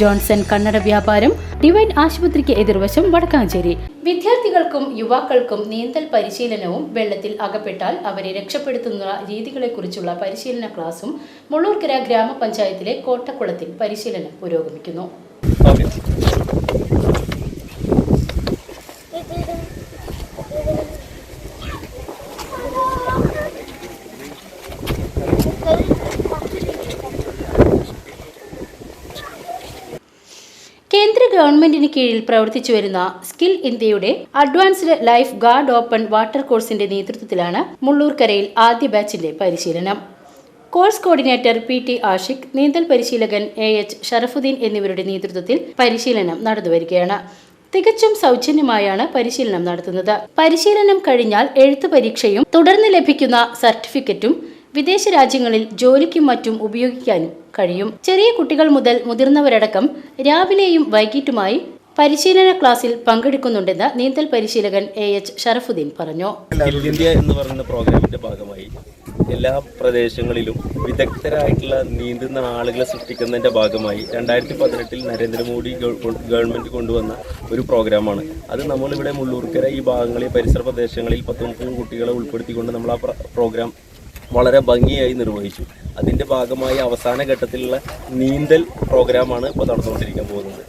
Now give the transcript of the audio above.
Johnson കണ്ണട വ്യാപാരം divine ആശുപത്രിക്ക് എതിർവശം വടക്കാഞ്ചേരി. വിദ്യാർത്ഥികൾക്കും യുവാക്കൾക്കും നീന്തൽ പരിശീലനവും വെള്ളത്തിൽ അകപ്പെട്ടാൽ അവരെ രക്ഷപ്പെടുത്തുന്ന രീതികളെക്കുറിച്ചുള്ള പരിശീലന ക്ലാസും മുള്ളൂർക്കര ഗ്രാമപഞ്ചായത്തിലെ കോട്ടക്കുളത്തിൽ പരിശീലനം പുരോഗമിക്കുന്നു. കേന്ദ്ര ഗവൺമെന്റിന് കീഴിൽ പ്രവർത്തിച്ചു വരുന്ന സ്കിൽ ഇന്ത്യയുടെ advanced life guard open water കോഴ്സിന്റെ നേതൃത്വത്തിലാണ് മുള്ളൂർക്കരയിൽ ആദ്യ ബാച്ചിന്റെ പരിശീലനം. Course coordinator P T Ashiq നീന്തൽ പരിശീലകൻ എ എച്ച് ഷറഫുദ്ദീൻ എന്നിവരുടെ നേതൃത്വത്തിൽ പരിശീലനം നടന്നുവരികയാണ്. തികച്ചും സൗജന്യമായാണ് പരിശീലനം നടത്തുന്നത്. പരിശീലനം കഴിഞ്ഞാൽ എഴുത്തു പരീക്ഷയും തുടർന്ന് ലഭിക്കുന്ന സർട്ടിഫിക്കറ്റും വിദേശ രാജ്യങ്ങളിൽ ജോലിക്കും മറ്റും ഉപയോഗിക്കാനും കഴിയും. ചെറിയ കുട്ടികൾ മുതൽ മുതിർന്നവരടക്കം രാവിലെയും വൈകിട്ടുമായി പരിശീലന ക്ലാസ്സിൽ പങ്കെടുക്കുന്നുണ്ടെന്ന് നീന്തൽ പരിശീലകൻ എ എച്ച് ഷറഫുദ്ദീൻ പറഞ്ഞു. ഇന്ത്യ എന്ന് പറയുന്ന പ്രോഗ്രാമിന്റെ ഭാഗമായി എല്ലാ പ്രദേശങ്ങളിലും വിദഗ്ധരായിട്ടുള്ള നീന്തുന്ന ആളുകളെ സൃഷ്ടിക്കുന്നതിന്റെ ഭാഗമായി രണ്ടായിരത്തി പതിനെട്ടിൽ നരേന്ദ്രമോദി ഗവൺമെന്റ് കൊണ്ടുവന്ന ഒരു പ്രോഗ്രാമാണ്. അത് നമ്മളിവിടെ മുള്ളൂർക്കര ഈ ഭാഗങ്ങളിൽ പരിസര പ്രദേശങ്ങളിൽ പത്ത് മുപ്പത് കുട്ടികളെ ഉൾപ്പെടുത്തിക്കൊണ്ട് നമ്മൾ ആ പ്രോഗ്രാം വളരെ ഭംഗിയായി നിർവഹിച്ചു. അതിന്റെ ഭാഗമായി അവസാന ഘട്ടത്തിലുള്ള നീന്തൽ പ്രോഗ്രാമാണ് ഇപ്പോൾ നടന്നുകൊണ്ടിരിക്കാൻ പോകുന്നത്.